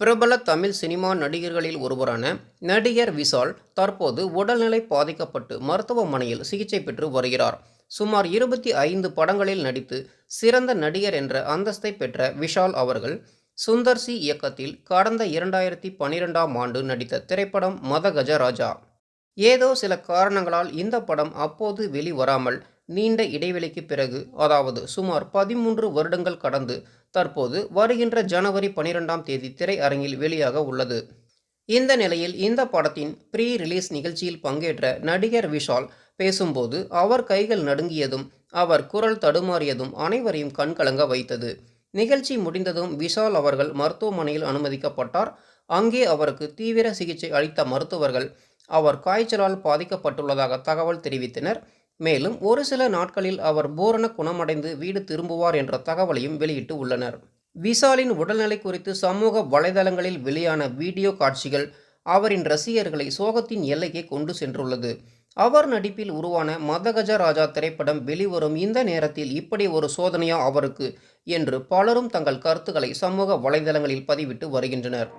பிரபல தமிழ் சினிமா நடிகர்களில் ஒருவரான நடிகர் விஷால் தற்போது உடல்நிலை பாதிக்கப்பட்டு மருத்துவமனையில் சிகிச்சை பெற்று வருகிறார். சுமார் இருபத்தி ஐந்து படங்களில் நடித்து சிறந்த நடிகர் என்ற அந்தஸ்தை பெற்ற விஷால் அவர்கள் சுந்தர் சி இயக்கத்தில் கடந்த இரண்டாயிரத்தி பன்னிரெண்டாம் ஆண்டு நடித்த திரைப்படம் மதகஜராஜா ஏதோ சில காரணங்களால் இந்த படம் அப்போது வெளிவராமல் நீண்ட இடைவெளிக்கு பிறகு அதாவது சுமார் பதிமூன்று வருடங்கள் கடந்து தற்போது வருகின்ற ஜனவரி பனிரெண்டாம் தேதி திரையரங்கில் வெளியாக உள்ளது. இந்த நிலையில் இந்த படத்தின் ப்ரீ ரிலீஸ் நிகழ்ச்சியில் பங்கேற்ற நடிகர் விஷால் பேசும்போது அவர் கைகள் நடுங்கியதும் அவர் குரல் தடுமாறியதும் அனைவரையும் கண்கலங்க வைத்தது. நிகழ்ச்சி முடிந்ததும் விஷால் அவர்கள் மருத்துவமனையில் அனுமதிக்கப்பட்டார். அங்கே அவருக்கு தீவிர சிகிச்சை அளித்த மருத்துவர்கள் அவர் காய்ச்சலால் பாதிக்கப்பட்டுள்ளதாக தகவல் தெரிவித்தனர். மேலும் ஒரு சில நாட்களில் அவர் பூரண குணமடைந்து வீடு திரும்புவார் என்ற தகவலையும் வெளியிட்டு உள்ளனர். விஷாலின் உடல்நிலை குறித்து சமூக வலைதளங்களில் வெளியான வீடியோ காட்சிகள் அவரின் ரசிகர்களை சோகத்தின் எல்லைக்கே கொண்டு சென்றுள்ளது. அவர் நடிப்பில் உருவான மதகஜ ராஜா திரைப்படம் வெளிவரும் இந்த நேரத்தில் இப்படி ஒரு சோதனையா அவருக்கு என்று பலரும் தங்கள் கருத்துக்களை சமூக வலைதளங்களில் பதிவிட்டு வருகின்றனர்.